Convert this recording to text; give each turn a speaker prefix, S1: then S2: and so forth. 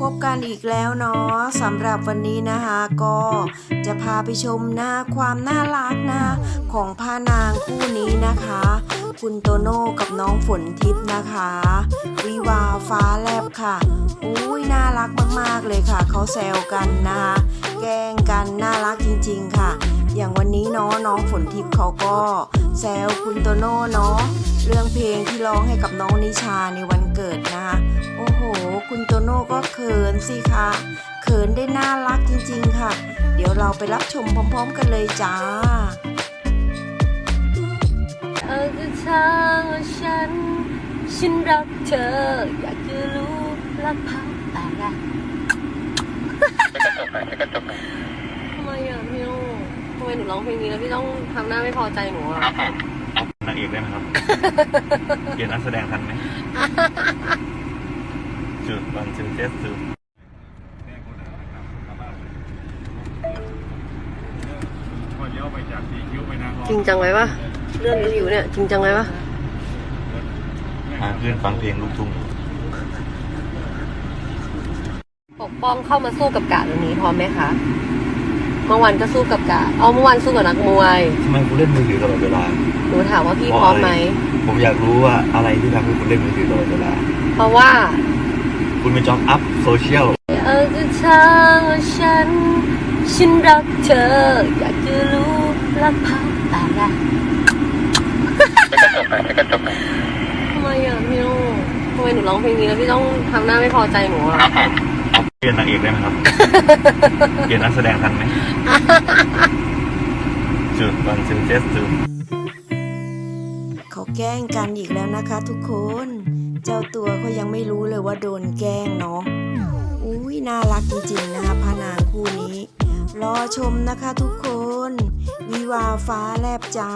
S1: พบกันอีกแล้วเนาะสำหรับวันนี้นะคะก็จะพาไปชมหนะความน่ารักนะของพานางคู่นี้นะคะ คุณโตโน่กับน้องฝนทิพย์นะคะ วิวาฟ้าแลบค่ะอุ้ยน่ารักมากๆเลยค่ะ เขาแซวกันนะคะแกล้งกันน่ารักจริง ๆ ค่ะ อย่างวันนี้เนาะน้องฝนทิพย์เขาก็แซวคุณโตโน่เนาะเรื่องเพลงที่ร้องให้กับน้องนิชาในวันเกิดนะคะ โอ้โห คุณโตโน่ก็เขินสิคะเขินได้น่ารักจริง ๆ ค่ะ เดี๋ยวเราไปรับชมพร้อม ๆ กันเลยจ้า
S2: เธอคือทางว่าฉัน ฉันรักเธอ อยากจะรู้รักพักแต่แรกทำไมอะพี่โน่ทำไมหนูร้องเพลงนี้แล้วพี่ต้องทำหน้าไม่พอใจหนูอะ
S3: นางเอกได้ไหมครับ เปลี่ยนนักแสดงทันไหม จุดวันจุดเจสจุด
S2: จริงจังไหมวะเรื่องนี้อยู่เนี่ย จริงจังไหมวะ
S3: หาเพื่อนฟังเพลงลูกทุ่ง
S2: ปกป้องเข้ามาสู้กับกาดวันนี้พร้อมไหมคะเมื่อวานก็สู้กับกาดเอาเมื่อวานสู้กับนักมวย
S3: ทำไมคุณเล่นมือถือตลอดเวลา
S2: หนูถามว่าพี่พร้อมไหม
S3: ผมอยากรู้ว่าอะไรที่ทำให้คุณเล่นมือถือตลอดเวลา
S2: เพราะว่า
S3: คุณเป็นจ็อบอัพโซเชียล
S2: เออจะทางว่าฉัน ฉันรักเธอ อยากจะรู้รักพักแต่แรกทำไมอะพี่โน่ทำไมหนูร้องเพลงนี้แล้วพี่ต้องทำหน้าไม่พอใจหนูอะ
S3: เปลี่ยนนางเอกได้ไหมครับ เปลี่ยนนักแสดงทันไหมจุดวันจุดเจสจุด
S1: เขาแกล้งกันอีกแล้วนะคะทุกคน เจ้าตัวเขายังไม่รู้เลยว่าโดนแกล้งเนาะอุ้ยน่ารักจริงๆนะคะพานางคู่นี้ รอชมนะคะทุกคน วิวาฟ้าแลบจ้า